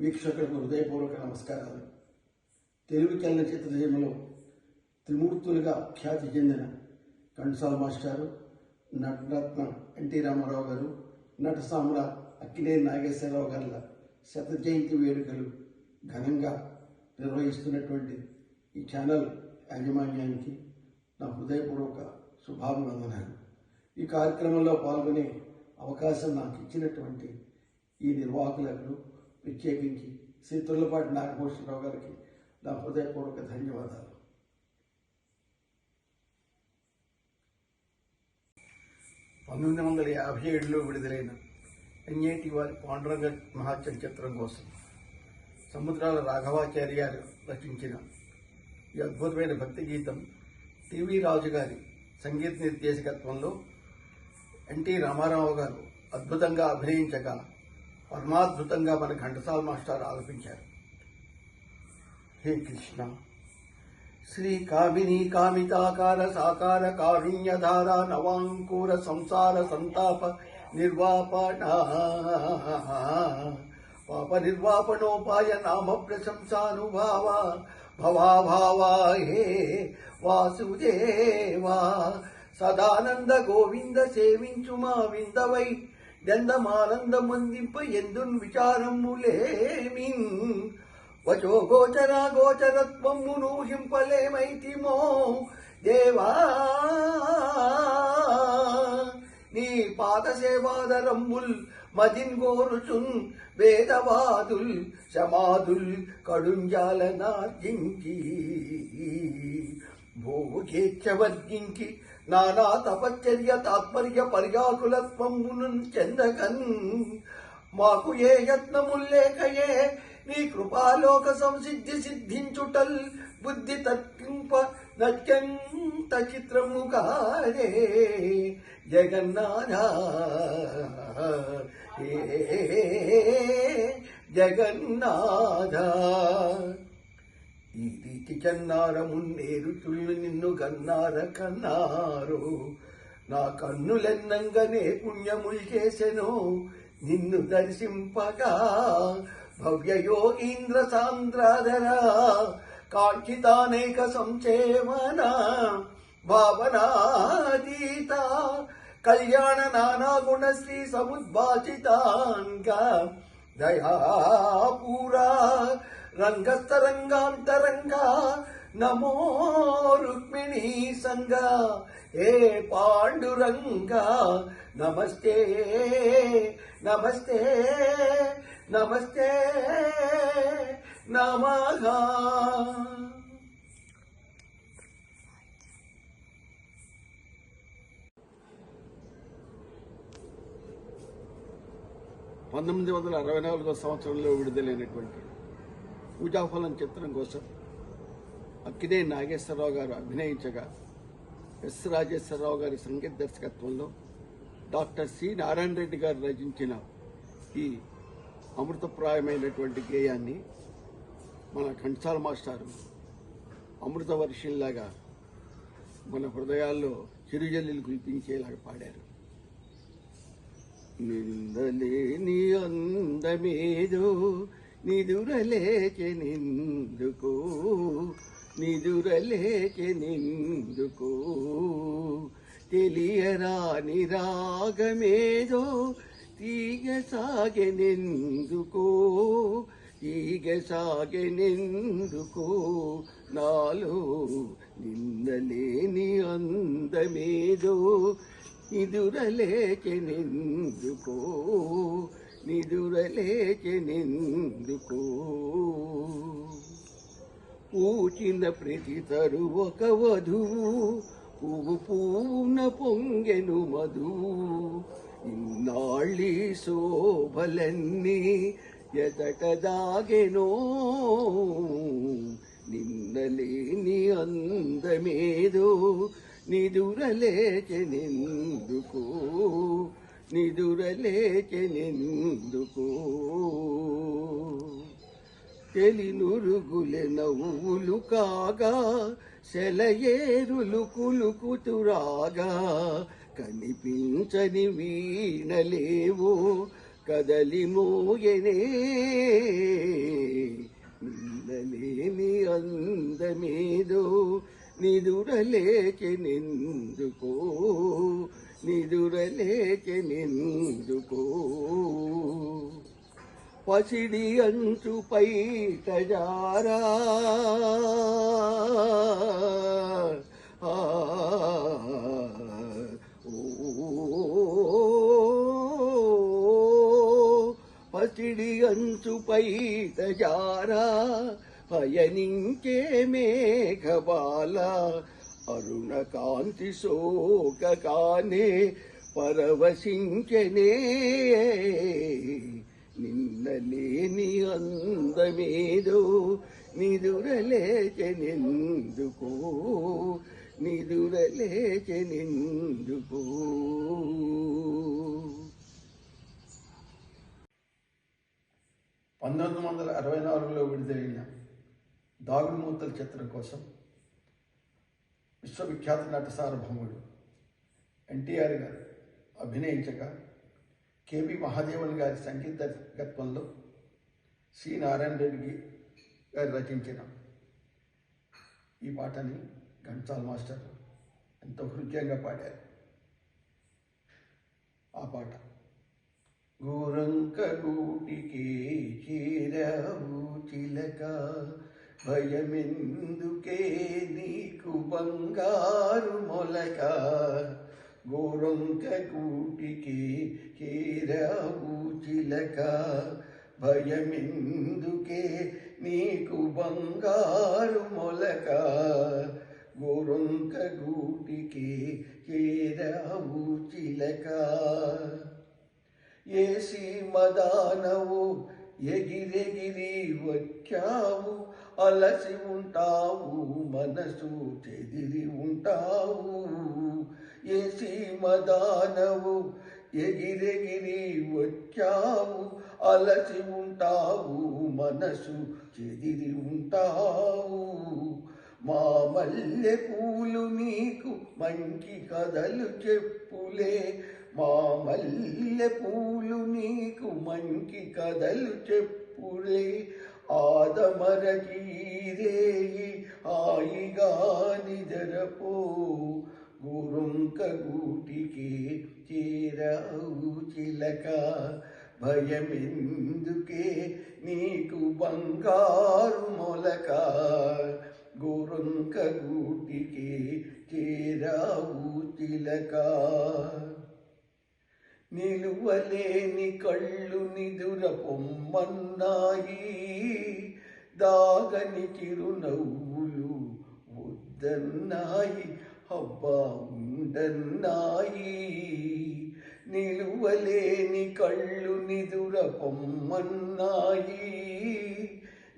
వీక్షకులకు హృదయపూర్వక నమస్కారాలు. తెలుగు చలనచిత్ర త్రిమూర్తులుగా ఖ్యాతి చెందిన కన్సాల్ మాస్టారు నటరత్న ఎన్టీ రామారావు గారు నట సామ్ర అక్కినేని నాగేశ్వరరావు గారుల శత జయంతి వేడుకలు ఘనంగా నిర్వహిస్తున్నటువంటి ఈ ఛానల్ యాజమాన్యానికి నా హృదయపూర్వక శుభాభివందనాలు. ఈ కార్యక్రమంలో పాల్గొనే అవకాశం నాకు ఇచ్చినటువంటి ఈ నిర్వాహకులకు ప్రత్యేకించి శ్రీ తొల్లపాటి నాగభూషణరావు గారికి నా హృదయపూర్వక ధన్యవాదాలు. పంతొమ్మిది వందల యాభై ఏడులో విడుదలైన ఎన్ఏటి వారి పాండురంగ మహాచర్ చిత్రం కోసం సముద్రాల రాఘవాచార్యాలు రచించిన ఈ అద్భుతమైన భక్తి గీతం టివి రాజు గారి సంగీత నిర్దేశకత్వంలో ఎన్టీ రామారావు గారు అద్భుతంగా అభినయించగా పరమాద్భుతంగా మన ఘంటసాల మాస్టర్ ఆలపించారు. హే కృష్ణ! శ్రీ కామిని కామితాకార సాకార కారుణ్యధార నవాంకూర సంసార సంతాప నిర్వాపణ. పాప నిర్వాపణోపాయ నామ ప్రశంసానుభావ. భవాభావా హే వాసుదేవా. సదానంద గోవింద సేవించు మా విందవై దందమానందమందింప ఎందున్ విచారములేమిన్? వచో గోచర గోచరత్వమును హింపలేమైతిమో దేవా! నీ పాద సేవాదరమ్ముల్ మదిన్ గోరుచున్ వేదవాదుల్ సమాధుల్ కడుంజాల నార్జించి. భోగేచ్ఛవర్గించి నానా తపశ్చర్య తాత్పర్య పర్యాకులత్వమును చెందకన్. మాకు ఏ యత్నముల్లేకయే నీ కృపాలోక సంసిద్ధి సిద్ధించుటల్ బుద్ధి తర్కింప నత్యంత చిత్రము కారే జగన్నాథ ఏ జగన్నాథ. ఈ రీతి కన్నార మున్నేరు తుళ్ళు నిన్ను కన్నార కన్నారు. నా కన్నులెన్నంగనే పుణ్యములు చేసెను నిన్ను దర్శింపగా భవ్య యోగీంద్ర సాంద్రాధర కాంక్షితానేక సంక్షేమన భావనాతీత. కళ్యాణ నానా గుణ గుణశ్రీ సముద్భాసితాంగా దయాపూరా రంగస్తరంగాంతరంగా నమో రుక్మిణీ సంగ ఏ పాండురంగా. నమస్తే నమస్తే నమస్తే. నమః. పంతొమ్మిది వందల అరవై నాలుగో సంవత్సరంలో విడుదలైనటువంటి పూజాఫలం చిత్రం కోసం అక్కినే నాగేశ్వరరావు గారు అభినయించగా ఎస్ రాజేశ్వరరావు గారి సంగీత దర్శకత్వంలో డాక్టర్ సి నారాయణ రెడ్డి గారు రచించిన ఈ అమృతప్రాయమైనటువంటి గేయాన్ని మన ఘంటసాల మాస్టారు అమృత వర్షంలాగా మన హృదయాల్లో చిరుజల్లులు కురిపించేలాగా పాడారు. నిందలేని అందమేదో నిదురలేచెనిందుకో నిదురలేచెనిందుకో తెలియరాని రాగమేదో తీగ సాగెనెందుకో తీగ సాగెనెందుకో నాలో నిందలేని అందమేదో నిదురలేచెనెందుకో నిదురలేచెనెందుకో పూచిన ప్రతి తరు ఒక వధువు పువ్వు పువ్వున పొంగెను మధువు ఇన్నాళ్ళి శోభలన్నీ ఎదట దాగెనో నిన్నలేని అందమేదో నిదురలేచెనెందుకో నిదురలేచెనెందుకో? తెలినురుగులె నవ్వులు కాగా సెలయేరులు కులుకుతురాగా కనిపించని వీణలేవో కదలి మోయనే నిందలేని అందమేదో నిదురలేకెనెందుకో నిదురలేకే నిందుకో పసిడి అంచుపై తజారా ఆ, ఓ, పసిడి అంచుపై తజారా పయనించే మేఘబాల అరుణ కాంతి శోకానే పరవశించనే. నిన్నలేని అందమేదో నిదురలేచెనెందుకో నిదురలేచెనెందుకో పంతొమ్మిది వందల అరవై నాలుగులో విడుదలైన దాగుడుమూతల చిత్రం కోసం విశ్వవిఖ్యాత నట సార్వభౌముడు. ఎన్టీఆర్ గారు అభినయించగా కేవి మహాదేవన్ గారి సంగీత దర్శకత్వంలో సి. నారాయణ రెడ్డి గారు రచించిన ఈ పాటని ఘంటాల్ మాస్టర్ ఎంతో హృదయంగా పాడారు. ఆ పాట. గోరంక గూటికి చేరావు చిలక భయమెందుకే నీకు బంగారు మొలక? గోరొంక కూటికి చేరావు చిలక. భయమెందుకే నీకు బంగారు మొలక? గోరొంక గూటికి చేరావు చిలక. ఏసి మదానవు ఎగిరెగిరి వచ్చావు? అలసి ఉంటావు మనసు చెదిరి ఉంటావు. ఏసి మదానవు ఎగిరెగిరి వచ్చావు. అలసి ఉంటావు మనసు చెదిరి ఉంటావు. మా మల్లె పూలు నీకు మంచి కథలు చెప్పులే. మా మల్లె పూలు నీకు మంచి కథలు చెప్పులే. ఆదమరగీరేయి ఆయిగా నిదరపో గురుంక గూటికి చేరావు చిలక. భయమెందుకే నీకు బంగారు మొలక? గురుంక గూటికి చేరావు చిలక. నిలువలేని కళ్ళు నిదుర పొమ్మన్నాయి దాగని చిరునవ్వులు వద్దన్నాయి. అబ్బా ఉండన్నాయి. నిలువలేని కళ్ళు నిదుర పొమ్మన్నాయి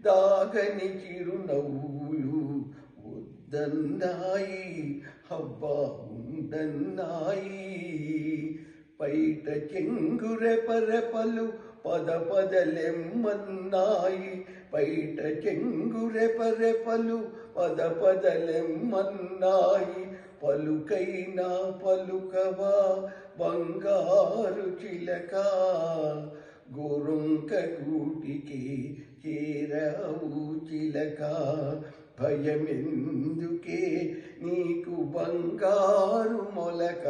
దాగని చిరునవ్వులు వద్దన్నాయి. అబ్బా ఉండన్నాయి. పైట చెంగురెపరెపలు పద పదలెమ్మన్నాయి పైట చెంగురెపరెపలు పద పదలెమ్మన్నాయి పలుకైనా పలుకవా బంగారు చిలక గోరుంక కూటికి చేరవు చిలక. భయమెందుకే నీకు బంగారు మొలక?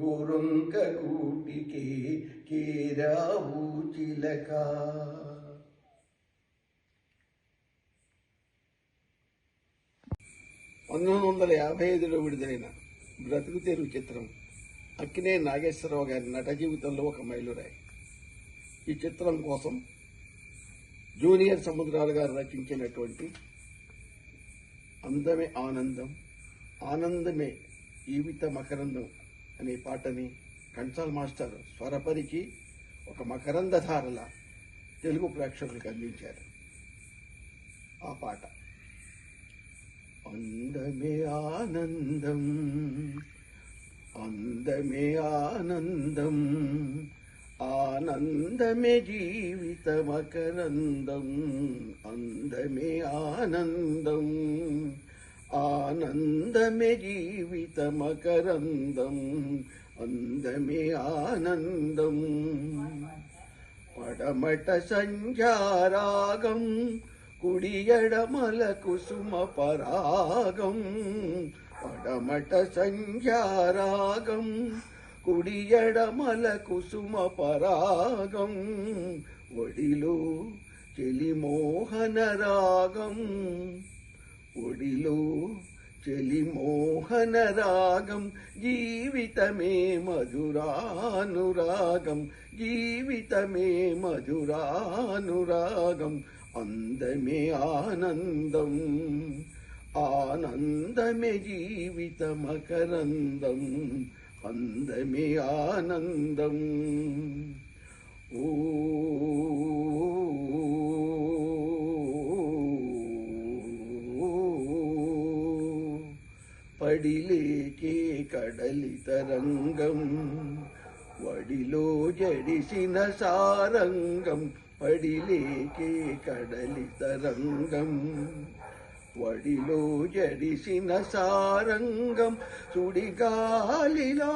గోరుంక కూటికే కేరావుచిలక. పంతొమ్మిది వందల యాభై ఐదులో విడుదలైన బ్రతుకు తెరువు చిత్రం అక్కినే నాగేశ్వరరావు గారి నట జీవితంలో ఒక మైలురాయి. ఈ చిత్రం కోసం జూనియర్ సముద్రాలు గారు రచించినటువంటి అందమే ఆనందం ఆనందమే జీవిత మకరందం అనే పాటని కంచాల్ మాస్టర్ స్వరపరికి ఒక మకరందధారల తెలుగు ప్రేక్షకులకు అందించారు. ఆ పాట. అందమే ఆనందం అందమే ఆనందం ఆనందమే జీవిత మకరందం అందమే ఆనందం. ఆనందమే జీవిత మకరందం అందమే ఆనందం పడమట సంధ్యారాగం కుడియడమల కుసుమ పరాగం పడమట సంధ్యారాగం కుడియడమల కుసుమ పరాగం ఒడిలో చెలిమోహన రాగం ఒడిలో చెలి మోహన రాగం జీవితమే మధురానురాగం జీవితమే మధురానురాగం అందమే ఆనందం ఆనందమే జీవిత మకరందం అందమే ఆనందం. ఓ పడిలేకే కడలి తరంగం వడిలో జడిసిన సారంగం పడిలేకే కడలి తరంగం వడిలో జడిసిన సారంగం సుడిగాలిలో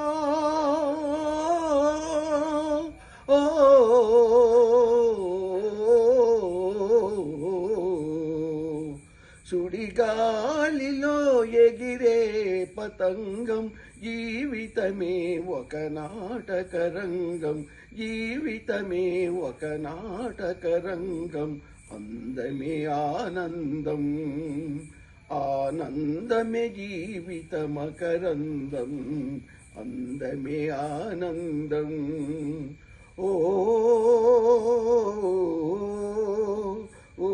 ఓ సుడిగాలిలో ఎగిరే పతంగం జీవితమే ఒక నాటకరంగం జీవితమే ఒక నాటకరంగం అందమే ఆనందం ఆనందమే జీవిత మకరందం అందమే ఆనందం ఓ ఓ